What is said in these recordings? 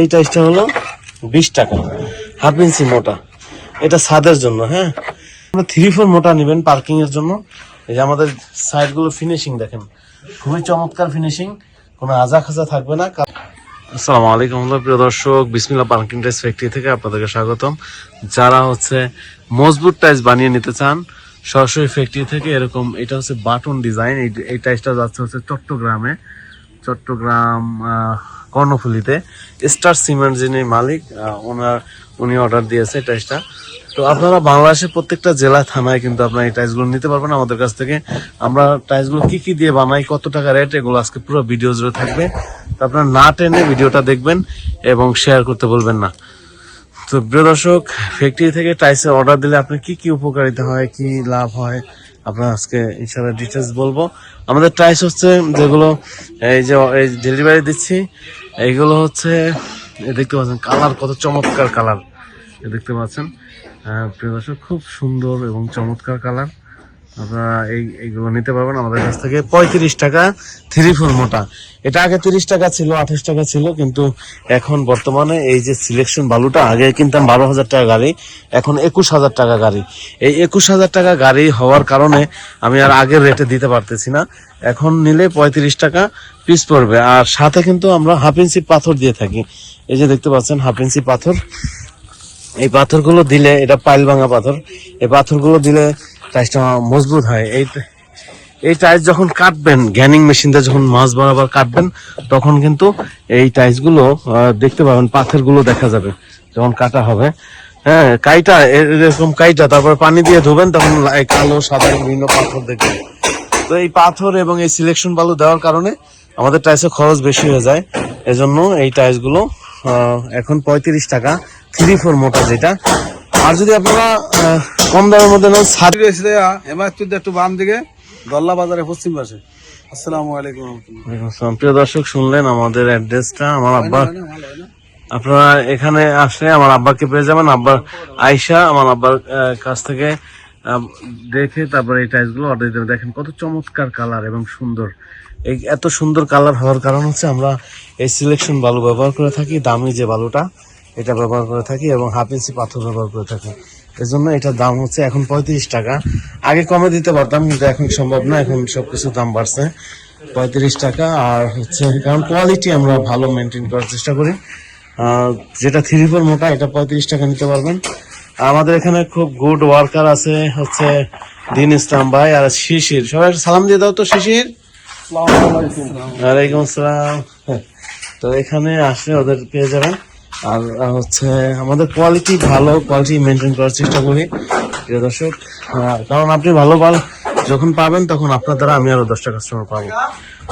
এই টাইসটা হলো বিশ টাকা, হাফ ইঞ্চি মোটা। এটা ছাদের জন্য হ্যাঁ? থ্রি ফোর মোটা নেবেন পার্কিং এর জন্য। এই যে আমাদের সাইডগুলো ফিনিশিং দেখেন। খুবই চমৎকার ফিনিশিং কোনো আজা খাজা থাকবে না। আসসালামু আলাইকুম প্রিয় দর্শক বিসমিল্লা পার্কিং টাইস ফ্যাক্টরি থেকে আপনাদেরকে স্বাগতম। যারা হচ্ছে মজবুত টাইস বানিয়ে নিতে চান, সরাসরি ফ্যাক্টরি থেকে এরকম, এটা হচ্ছে বাটন ডিজাইন এই টাইসটা যাচ্ছে হচ্ছে চট্টগ্রামে। চট্টগ্রাম কর্ণফুলিতে। স্টার সিমেন্ট যিনি মালিক ওনার, উনি অর্ডার দিয়েছে টাইসটা তো আপনারা বাংলাদেশের প্রত্যেকটা জেলা, থানায় কিন্তু আপনারা এই টাইসগুলো নিতে পারবেন। আমাদের কাছ থেকে আমরা টাইসগুলো কি কি দিয়ে বানাই, কত টাকা রেট এগুলো আজকে পুরো ভিডিও জুড়ে থাকবে। তো আপনারা না টেনে ভিডিওটা দেখবেন এবং শেয়ার করতে বলবেন না। তো প্রিয় দর্শক ফ্যাক্টরি থেকে টাইসের অর্ডার দিলে আপনার কি কি উপকারিতা হয়, কি লাভ হয়? আপনার আজকে ইনশাল্লাহ ডিটেলস বলব। আমাদের টাইস হচ্ছে যেগুলো, এই যে, এই ডেলিভারি দিচ্ছি, এইগুলো হচ্ছে দেখতে পাচ্ছেন কালার কত চমৎকার কালার দেখতে পাচ্ছেন। প্রিয় দর্শক, খুব সুন্দর এবং চমৎকার কালার আপনারা এই, এইগুলো নিতে পারবেন আমাদের কাছ থেকে। পঁয়ত্রিশ টাকা থ্রি ফোর মোটা। এটা আগে তিরিশ টাকা ছিল, আঠাশ টাকা ছিল, কিন্তু এখন বর্তমানে এই যে সিলেকশন বালুটা, আগে কিনতাম বারো হাজার টাকা গাড়ি, এখন একুশ হাজার টাকা গাড়ি। এই একুশ হাজার টাকা গাড়ি হওয়ার কারণে আমি আর আগের রেটে দিতে পারতেছি না। এখন নিলে পঁয়ত্রিশ টাকা পিস পড়বে। আর সাথে কিন্তু আমরা হাফ ইঞ্চি পাথর দিয়ে থাকি। এই যে দেখতে পাচ্ছেন হাফ ইঞ্চি পাথর। এই পাথরগুলো দিলে, এটা পাইল ভাঙা পাথর। এই পাথরগুলো দিলে টাইসটা মজবুত হয়। এই এই টাইস যখন কাটবেন গ্যানিং মেশিনটা যখন মাছ বরাবর কাটবেন, তখন কিন্তু এই টাইসগুলো দেখতে পাবেন পাথরগুলো দেখা যাবে যখন কাটা হবে। হ্যাঁ কাইটা এরকম কাইটা, তারপর পানি দিয়ে ধুবেন, তখন কালো, সাদা, বিভিন্ন পাথর দেখবেন। তো এই পাথর এবং এই সিলেকশন বালু দেওয়ার কারণে আমাদের টাইসের খরচ বেশি হয়ে যায়। এজন্য এই টাইসগুলো এখন পঁয়ত্রিশ টাকা থ্রি ফোর মোটা যেটা আর যদি আপনারা কম দামের মধ্যে নেন রয়েছে হেমায়তুর একটু বাম দিকে দল্লা বাজারে পশ্চিম পাশে। আসসালামু আলাইকুম ওয়ালাইকুম আসসালাম। প্রিয় দর্শক শুনলেন আমাদের অ্যাড্রেসটা? আমার আব্বা? আপনারা এখানে আসলে আমার আব্বাকে পেয়ে যাবেন। আব্বার আয়সা আমার আব্বার কাছ থেকে দেখে তারপরে এই টাইলসগুলো অর্ডার দিতে দেখেন কত চমৎকার কালার এবং সুন্দর। এই এত সুন্দর কালার হওয়ার কারণ হচ্ছে আমরা এই সিলেকশন বালু ব্যবহার করে থাকি দামি যে বালুটা। এটা ব্যবহার করে থাকি এবং হাফ ইঞ্চি পাথর ব্যবহার করে থাকি। এজন্য এটার দাম হচ্ছে এখন পঁয়ত্রিশ টাকা। আগে কমে দিতে পারতাম কিন্তু এখন সম্ভব না এখন সবকিছু দাম বাড়ছে। পঁয়ত্রিশ টাকা আর হচ্ছে কারণ কোয়ালিটি আমরা ভালো মেনটেন করার চেষ্টা করি। যেটা থ্রি ফোর মোটা এটা পঁয়ত্রিশ টাকা নিতে পারবেন। আমাদের এখানে খুব গুড ওয়ার্কার আছে হচ্ছে দিন ইসলাম ভাই আর শিশির। সবাই সালাম দিয়ে দাও তো শিশির। ওয়ালাইকুম আসসালাম। তো এখানে আসলে ওদের পেয়ে যাবেন। আর হচ্ছে আমাদের কোয়ালিটি ভালো কোয়ালিটি মেনটেন করার চেষ্টা করি, প্রিয় দর্শক। কারণ আপনি ভালো মাল যখন পাবেন, তখন আপনার দ্বারা আমি আরও দশটা কাস্টমার পাবো।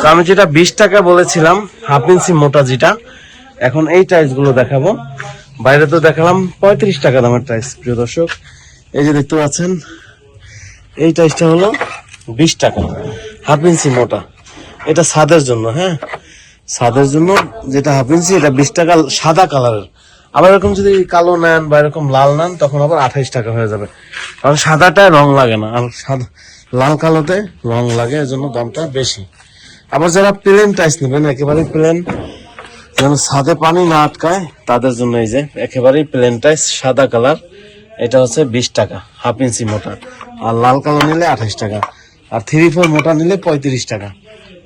তো আমি যেটা বিশ টাকা বলেছিলাম হাফ ইঞ্চি মোটা যেটা, এখন এই টাইলসগুলো দেখাবো। বাইরে তো দেখালাম পঁয়ত্রিশ টাকা দামের টাইলস প্রিয় দর্শক। এই যে দেখতে পাচ্ছেন, এই টাইলসটা হলো বিশ টাকা হাফ ইঞ্চি মোটা। এটা ছাদের জন্য হ্যাঁ? ছাদের জন্য যেটা হাফ ইঞ্চি এটা বিশ টাকা সাদা কালারের আবার এরকম যদি কালো নেন বা এরকম লাল নেন, তখন আবার আঠাইশ টাকা হয়ে যাবে। কারণ সাদাটায় রং লাগে না, আর সাদা লাল কালোতে রং লাগে, এজন্য দামটা বেশি। আবার যারা প্লেন টাইস নেবেন একেবারে প্লেন যেন ছাদে পানি না আটকায়, তাদের জন্য এই যে একেবারেই প্লেন টাইস সাদা কালার এটা হচ্ছে বিশ টাকা, হাফ ইঞ্চি মোটা। আর লাল কালার নিলে আঠাইশ টাকা, আর থ্রি ফোর মোটা নিলে পঁয়ত্রিশ টাকা।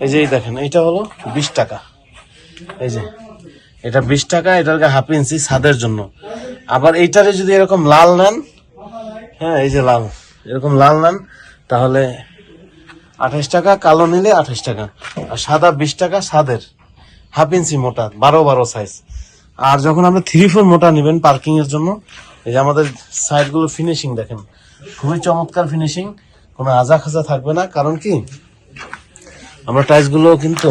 এই যে দেখেন এটা হলো বিশ টাকা। এই যে, এটা বিশ টাকা এটার হাফ ইঞ্চি ছাদের জন্য। আবার এইটারে যদি এরকম লাল নেন হ্যাঁ এই যে লাল, এরকম লাল নেন, তাহলে আঠাশ টাকা, কালো নিলে আঠাশ টাকা, আর সাদা বিশ টাকা সাদের হাফ ইঞ্চি মোটা, বারো বারো সাইজ আর যখন আপনি থ্রি ফোর মোটা নেবেন পার্কিং এর জন্য, এই যে আমাদের সাইডগুলো ফিনিশিং দেখেন, খুবই চমৎকার ফিনিশিং কোনো আজা খাজা থাকবে না, কারণ কি? আমরা টাইলসগুলো কিন্তু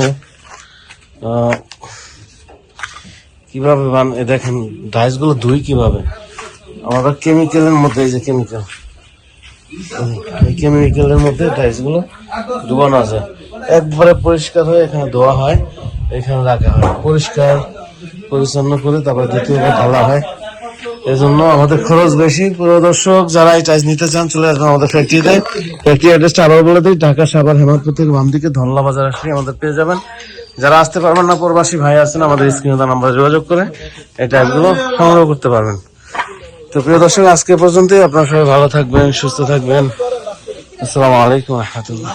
কীভাবে দেখেন টাইলসগুলো ধুই কীভাবে? আমাদের কেমিক্যালের মধ্যে এই যে কেমিক্যাল এই কেমিক্যালের মধ্যে টাইলসগুলো ডুবানো আছে। একবারে পরিষ্কার হয়ে এখানে ধোয়া হয়, এখানে রাখা হয়। পরিষ্কার, পরিচ্ছন্ন করে তারপর দ্বিতীয়বার ঢালা হয়। এজন্য আমাদের খরচ বেশি। পুরো দর্শক, যারা এই টাইলস নিতে চান, চলে আসবেন আমাদের ফ্যাক্টরিতে ফ্যাক্টরি অ্যাড্রেসটা আবার বলে দিই, ঢাকা, সাভার, হেমাদপুর থেকে বাম দিকে ধনলা বাজার আসলে আমাদের পেয়ে যাবেন। যারা আসতে পারবেন না, প্রবাসী ভাই আছেন, আমাদের স্ক্রিনে তার নাম্বার যোগাযোগ করে এই টাইপগুলো সংগ্রহ করতে পারবেন। তো প্রিয় দর্শক, আজকে পর্যন্তই। আপনার সবাই ভালো থাকবেন, সুস্থ থাকবেন। আসসালামু আলাইকুম রহমতুল্লাহ।